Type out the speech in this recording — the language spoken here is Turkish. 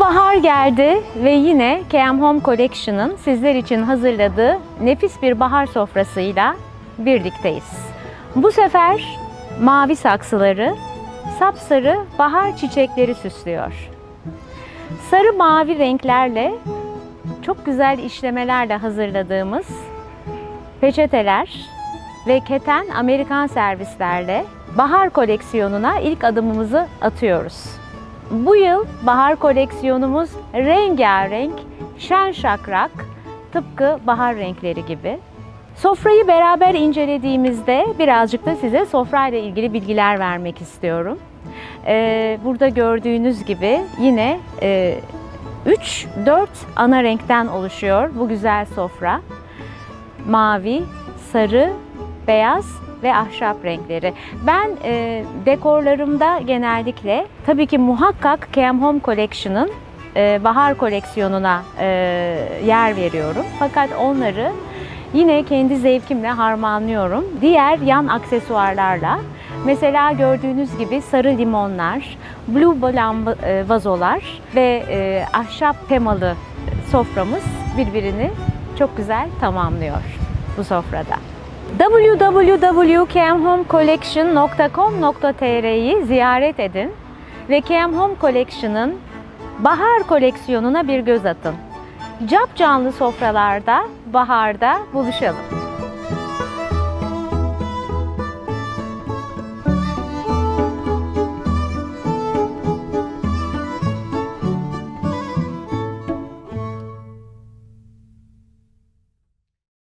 Bahar geldi ve yine KM Home Collection'ın sizler için hazırladığı nefis bir bahar sofrasıyla birlikteyiz. Bu sefer mavi saksıları sapsarı bahar çiçekleri süslüyor. Sarı mavi renklerle çok güzel işlemelerle hazırladığımız peçeteler ve keten Amerikan servislerle bahar koleksiyonuna ilk adımımızı atıyoruz. Bu yıl bahar koleksiyonumuz rengarenk, şen şakrak, tıpkı bahar renkleri gibi. Sofrayı beraber incelediğimizde birazcık da size sofrayla ilgili bilgiler vermek istiyorum. Ee, burada gördüğünüz gibi yine 3-4 ana renkten oluşuyor bu güzel sofra. Mavi, sarı, beyaz ve ahşap renkleri. Ben e, dekorlarımda genellikle tabii ki muhakkak KM Home Collection'ın e, bahar koleksiyonuna e, yer veriyorum. Fakat onları yine kendi zevkimle harmanlıyorum. Diğer yan aksesuarlarla Mesela gördüğünüz gibi sarı limonlar, blue balon e, vazolar ve e, ahşap temalı soframız birbirini çok güzel tamamlıyor bu sofrada. www.kmhomecollection.com.tr'yi ziyaret edin ve KM Home Collection'ın bahar koleksiyonuna bir göz atın. Cap canlı sofralarda baharda buluşalım.